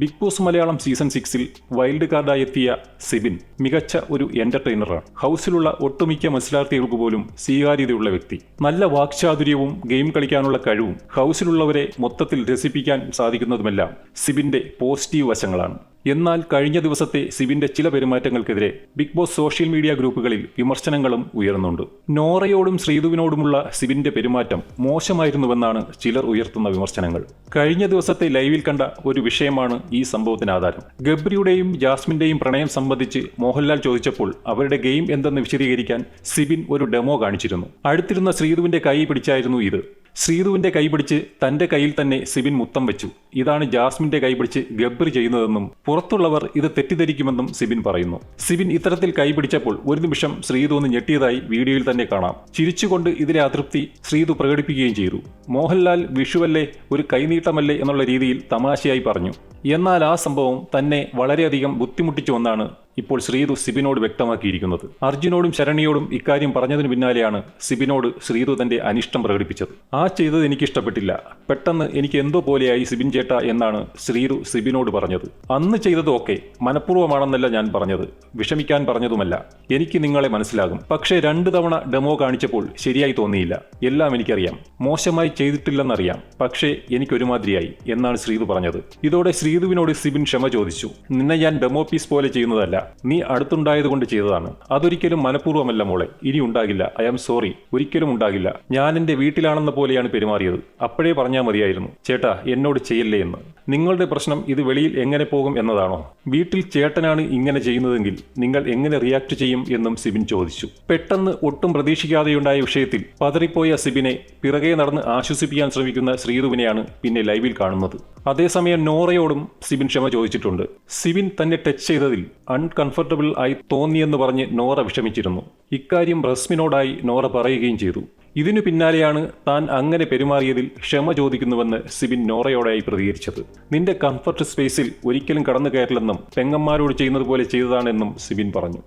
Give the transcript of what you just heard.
Big boss Malayalam season സിക്സിൽ wild കാർഡായി എത്തിയ സിബിൻ മികച്ച ഒരു എന്റർടൈനറാണ് ഹൗസിലുള്ള ഒട്ടുമിക്ക മത്സരാർത്ഥികൾക്ക് പോലും സ്വീകാര്യതയുള്ള വ്യക്തി. നല്ല വാക്ചാതുര്യവും ഗെയിം കളിക്കാനുള്ള കഴിവും ഹൗസിലുള്ളവരെ മൊത്തത്തിൽ രസിപ്പിക്കാൻ സാധിക്കുന്നതുമെല്ലാം സിബിന്റെ പോസിറ്റീവ് വശങ്ങളാണ്. എന്നാൽ കഴിഞ്ഞ ദിവസത്തെ സിബിന്റെ ചില പെരുമാറ്റങ്ങൾക്കെതിരെ ബിഗ് ബോസ് സോഷ്യൽ മീഡിയ ഗ്രൂപ്പുകളിൽ വിമർശനങ്ങളും ഉയർന്നുണ്ട്. നോറയോടും ശ്രീതുവിനോടുമുള്ള സിബിന്റെ പെരുമാറ്റം മോശമായിരുന്നുവെന്നാണ് ചിലർ ഉയർത്തുന്ന വിമർശനങ്ങൾ. കഴിഞ്ഞ ദിവസത്തെ ലൈവിൽ കണ്ട ഒരു വിഷയമാണ് ഈ സംഭവത്തിന് ആധാരം ഗബ്രിയുടെയും ജാസ്മിന്റെയും പ്രണയം സംബന്ധിച്ച് മോഹൻലാൽ ചോദിച്ചപ്പോൾ അവരുടെ ഗെയിം എന്തെന്ന് വിശദീകരിക്കാൻ സിബിൻ ഒരു ഡെമോ കാണിച്ചിരുന്നു. അടുത്തിരുന്ന ശ്രീതുവിന്റെ കൈ പിടിച്ചായിരുന്നു ഇത്. ശ്രീതുവിന്റെ കൈപിടിച്ച് തന്റെ കയ്യിൽ തന്നെ സിബിൻ മുത്തം വെച്ചു. ഇതാണ് ജാസ്മിന്റെ കൈപിടിച്ച് ഗബ്ബർ ചെയ്യുന്നതെന്നും പുറത്തുള്ളവർ ഇത് തെറ്റിദ്ധരിക്കുമെന്നും സിബിൻ പറയുന്നു. സിബിൻ ഇത്തരത്തിൽ കൈപിടിച്ചപ്പോൾ ഒരു നിമിഷം ശ്രീതു ഒന്ന് ഞെട്ടിയതായി വീഡിയോയിൽ തന്നെ കാണാം. ചിരിച്ചുകൊണ്ട് ഇതിലെ അതൃപ്തി ശ്രീതു പ്രകടിപ്പിക്കുകയും ചെയ്തു. മോഹൻലാൽ വിഷുവല്ലേ ഒരു കൈനീട്ടമല്ലേ എന്നുള്ള രീതിയിൽ തമാശയായി പറഞ്ഞു. എന്നാൽ ആ സംഭവം തന്നെ വളരെയധികം ബുദ്ധിമുട്ടിച്ചുവെന്നാണ് ഇപ്പോൾ ശ്രീതു സിബിനോട് വ്യക്തമാക്കിയിരിക്കുന്നത്. അർജുനോടും ശരണിയോടും ഇക്കാര്യം പറഞ്ഞതിന് പിന്നാലെയാണ് സിബിനോട് ശ്രീതു തന്റെ അനിഷ്ടം പ്രകടിപ്പിച്ചത്. ആ ചെയ്തത് എനിക്ക് ഇഷ്ടപ്പെട്ടില്ല പെട്ടെന്ന് എനിക്ക് എന്തോ പോലെയായി സിബിൻ ചേട്ട എന്നാണ് ശ്രീതു സിബിനോട് പറഞ്ഞത്. അന്ന് ചെയ്തത് ഓക്കെ. മനഃപൂർവമാണെന്നല്ല ഞാൻ പറഞ്ഞത്. വിഷമിക്കാൻ പറഞ്ഞതുമല്ല. എനിക്ക് നിങ്ങളെ മനസ്സിലാകും. പക്ഷേ രണ്ടു തവണ ഡെമോ കാണിച്ചപ്പോൾ ശരിയായി തോന്നിയില്ല. എല്ലാം എനിക്കറിയാം. മോശമായി ചെയ്തിട്ടില്ലെന്നറിയാം. പക്ഷേ എനിക്ക് എനിക്കൊരുമാതിരിയായി എന്നാണ് ശ്രീതു പറഞ്ഞത്. ഇതോടെ ശ്രീതുവിനോട് സിബിൻ ക്ഷമ ചോദിച്ചു. നിന്നെ ഞാൻ ഡെമോ പീസ് പോലെ ചെയ്യുന്നതല്ല. നീ അടുത്തുണ്ടായത് കൊണ്ട് ചെയ്തതാണ്. അതൊരിക്കലും മനഃപൂർവമല്ല മോളെ. ഇനി ഉണ്ടാകില്ല. ഐ ആം സോറി ഒരിക്കലും ഉണ്ടാകില്ല. ഞാൻ എന്റെ വീട്ടിലാണെന്ന പോലെയാണ് പെരുമാറിയത്. അപ്പോഴേ പറഞ്ഞാൽ മതിയായിരുന്നു. ചേട്ടാ എന്നോട് ചെയ്യല്ലേ എന്ന്. നിങ്ങളുടെ പ്രശ്നം ഇത് വെളിയിൽ എങ്ങനെ പോകും എന്നതാണോ? വീട്ടിൽ ചേട്ടനാണ് ഇങ്ങനെ ചെയ്യുന്നതെങ്കിൽ നിങ്ങൾ എങ്ങനെ റിയാക്ട് ചെയ്യും എന്നും സിബിൻ ചോദിച്ചു. പെട്ടെന്ന് ഒട്ടും പ്രതീക്ഷിക്കാതെയുണ്ടായ വിഷയത്തിൽ പതറിപ്പോയ സിബിനെ പിറകെ നടന്ന് ആശ്വസിപ്പിക്കാൻ ശ്രമിക്കുന്ന ശ്രീധുവിനെയാണ് പിന്നെ ലൈവിൽ കാണുന്നത്. അതേസമയം നോറയോടും സിബിൻ ക്ഷമ ചോദിച്ചിട്ടുണ്ട്. സിബിൻ തന്നെ ടച്ച് ചെയ്തതിൽ അൺകംഫർട്ടബിൾ ആയി തോന്നിയെന്ന് പറഞ്ഞ് നോറ വിഷമിച്ചിരുന്നു. ഇക്കാര്യം റസ്മിനോടായി നോറ പറയുകയും ചെയ്തു. ഇതിനു പിന്നാലെയാണ് താൻ അങ്ങനെ പെരുമാറിയതിൽ ക്ഷമ ചോദിക്കുന്നുവെന്ന് സിബിൻ നോറയോടായി പ്രതികരിച്ചത്. നിന്റെ കംഫർട്ട് സ്പേസിൽ ഒരിക്കലും കടന്നു കയറില്ലെന്നും പെങ്ങന്മാരോട് ചെയ്യുന്നത് പോലെ ചെയ്തതാണെന്നും സിബിൻ പറഞ്ഞു.